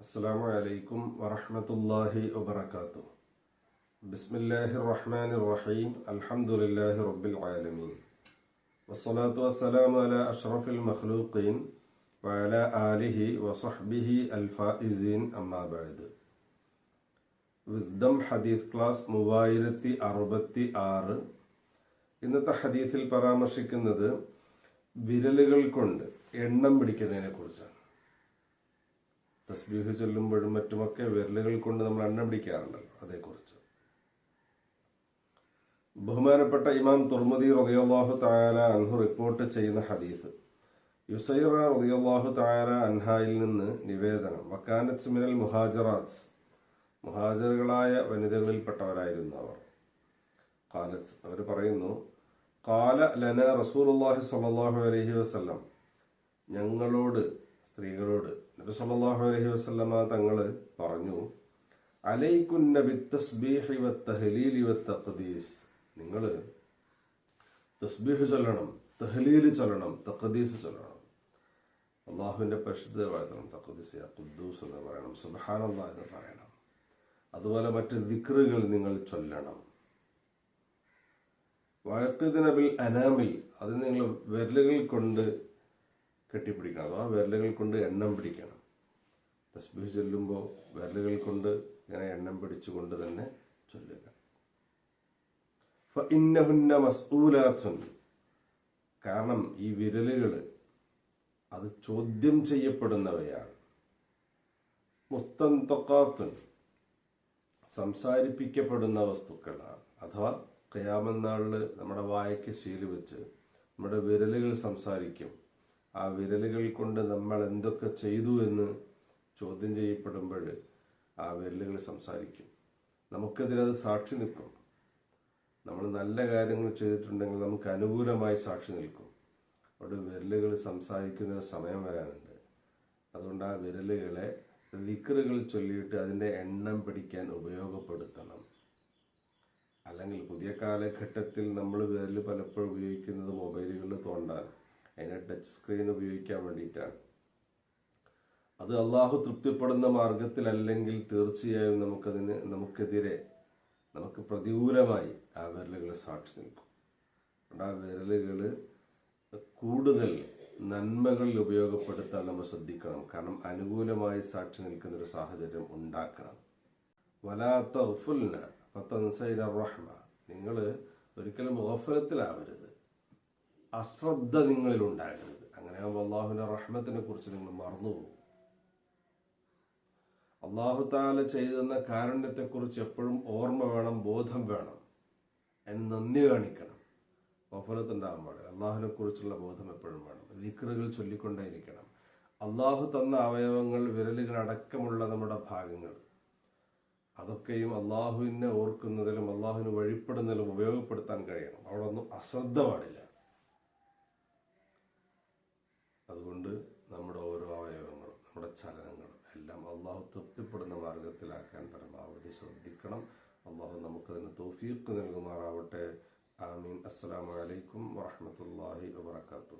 السلام عليكم ورحمة الله وبركاته بسم الله الرحمن الرحيم الحمد لله رب العالمين والصلاة والسلام على أشرف المخلوقين وعلى آله وصحبه الفائزين أما بعد wisdom ഹദീസ് class മൂവായിരത്തി അറുപത്തി ആറ് ഇന്നത്തെ ഹദീസിൽ പരാമർശിക്കുന്നത് വിരലുകൾ കൊണ്ട് എണ്ണം പിടിക്കുന്നതിനെ കുറിച്ചാണ്. തസ്ബീഹ് ചൊല്ലുമ്പോഴും മറ്റുമൊക്കെ വിരലുകൾ കൊണ്ട് നമ്മൾ എണ്ണം പിടിക്കാറുണ്ടല്ലോ അതേക്കുറിച്ച്. ബഹുമാനപ്പെട്ട ഇമാം തുർമുദി റളിയല്ലാഹു തആല അൻഹു റിപ്പോർട്ട് ചെയ്യുന്ന ഹദീസ് യുസൈറ റളിയല്ലാഹു തആല അൻഹായിൽ നിന്ന് നിവേദനം വക്കാനത്ത് മിനൽ മുഹാജറാത്ത് മുഹാജറുകളായ വനിതകളിൽപ്പെട്ടവരായിരുന്നു അവർ. കാലത്ത് അവർ പറയുന്നു കാല ലന റസൂലുല്ലാഹി സല്ലാഹു അലഹി വസ്ല്ലാം. ഞങ്ങളോട് സ്ത്രീകളോട് നബി സല്ലല്ലാഹു അലൈഹി വസല്ലമ തങ്ങൾ പറഞ്ഞു അലൈക്കുന്ന ബിത്തസ്ബീഹി വത്തഹ്ലീലി വത്തഖദീസ് നിങ്ങൾ തസ്ബീഹ് ചൊല്ലണം തഹലീൽ ചൊല്ലണം തഖദീസ് ചൊല്ലണം. അള്ളാഹുവിന്റെ പരിശുദ്ധ വാഴ്ത്തണം തഖദീസ് ഖുദ്ദൂസ് എന്ന് പറയണം സുബ്ഹാനല്ലാഹ് എന്ന് പറയണം. അതുപോലെ മറ്റ് ദിക്റുകൾ നിങ്ങൾ ചൊല്ലണം. വഴക്കുദിന ബിൽ അനാമിൽ അത് നിങ്ങൾ വിരലുകൾ കൊണ്ട് കെട്ടിപ്പിടിക്കണം അഥവാ വിരലുകൾ കൊണ്ട് എണ്ണം പിടിക്കണം. തസ്ബീഹ് ചൊല്ലുമ്പോൾ വിരലുകൾ കൊണ്ട് ഇങ്ങനെ എണ്ണം പിടിച്ചുകൊണ്ട് തന്നെ ചൊല്ലുക. ഇന്നഹുന്ന മസ്ഊലാത്തുൻ. കാരണം ഈ വിരലുകൾ അത് ചോദ്യം ചെയ്യപ്പെടുന്നവയാണ്. മുസ്തന്തക്കാത്തുൻ സംസാരിപ്പിക്കപ്പെടുന്ന വസ്തുക്കളാണ്. അഥവാ കയാമെന്നാളിൽ നമ്മുടെ വായയ്ക്ക് ശീലി വെച്ച് നമ്മുടെ വിരലുകൾ സംസാരിക്കും. ആ വിരലുകൾ കൊണ്ട് നമ്മൾ എന്തൊക്കെ ചെയ്തു എന്ന് ചോദ്യം ചെയ്യപ്പെടുമ്പോൾ ആ വിരലുകൾ സംസാരിക്കും. നമുക്കെതിരത് സാക്ഷി നിൽക്കും. നമ്മൾ നല്ല കാര്യങ്ങൾ ചെയ്തിട്ടുണ്ടെങ്കിൽ നമുക്ക് അനുകൂലമായി സാക്ഷി നിൽക്കും. അവിടെ വിരലുകൾ സംസാരിക്കുന്ന ഒരു സമയം വരാനുണ്ട്. അതുകൊണ്ട് ആ വിരലുകളെ ലിക്കറുകൾ ചൊല്ലിയിട്ട് അതിന്റെ എണ്ണം പിടിക്കാൻ ഉപയോഗപ്പെടുത്തണം. അല്ലെങ്കിൽ പുതിയ കാലഘട്ടത്തിൽ നമ്മൾ വിരൽ പലപ്പോഴും ഉപയോഗിക്കുന്നത് മൊബൈലുകളിൽ തോണ്ടാൻ അതിനെ ടച്ച് സ്ക്രീൻ ഉപയോഗിക്കാൻ വേണ്ടിയിട്ടാണ്. അത് അള്ളാഹു തൃപ്തിപ്പെടുന്ന മാർഗത്തിലല്ലെങ്കിൽ തീർച്ചയായും നമുക്കതിന് നമുക്കെതിരെ നമുക്ക് പ്രതികൂലമായി ആ വിരലുകൾ സാക്ഷി നിൽക്കും. ആ വിരലുകൾ കൂടുതൽ നന്മകളിൽ ഉപയോഗപ്പെടുത്താൻ നമ്മൾ ശ്രദ്ധിക്കണം. കാരണം അനുകൂലമായി സാക്ഷി നിൽക്കുന്ന ഒരു സാഹചര്യം ഉണ്ടാക്കണം. വലാത്ത ഉഫുലിന് റഹ്മ. നിങ്ങൾ ഒരിക്കലും ഓഫലത്തിലാവരുത് അശ്രദ്ധ നിങ്ങളിൽ ഉണ്ടാകരുത് അങ്ങനെയാകുമ്പോൾ അള്ളാഹുവിന്റെ റഹ്മത്തിനെ കുറിച്ച് നിങ്ങൾ മറന്നുപോകും അള്ളാഹു താല ചെയ്തെന്ന കാരുണ്യത്തെക്കുറിച്ച് എപ്പോഴും ഓർമ്മ വേണം ബോധം വേണം എന്ന് നന്ദി കാണിക്കണം. ഓഫലത്തുണ്ടാകാൻ പാടില്ല. അള്ളാഹുവിനെ കുറിച്ചുള്ള ബോധം എപ്പോഴും വേണം. ദിക്റുകൾ ചൊല്ലിക്കൊണ്ടേയിരിക്കണം. അള്ളാഹു തന്ന അവയവങ്ങൾ വിരലുകൾ അടക്കമുള്ള നമ്മുടെ ഭാഗങ്ങൾ. അതൊക്കെയും അള്ളാഹുവിനെ ഓർക്കുന്നതിലും അള്ളാഹുവിന് വഴിപ്പെടുന്നതിലും ഉപയോഗപ്പെടുത്താൻ കഴിയണം. അവിടെ ഒന്നും അശ്രദ്ധ പാടില്ല. അതുകൊണ്ട് നമ്മുടെ ഓരോ അവയവങ്ങളും നമ്മുടെ ചലനങ്ങളും എല്ലാം അള്ളാഹു തൃപ്തിപ്പെടുന്ന മാർഗത്തിലാക്കാൻ പരമാവധി ശ്രദ്ധിക്കണം. അള്ളാഹു നമുക്കതിന് തോഫീക്ക് നൽകുമാറാവട്ടെ. ആമീൻ. അസ്സലാമലൈക്കും വറഹമത്തല്ലാഹി വാത്തു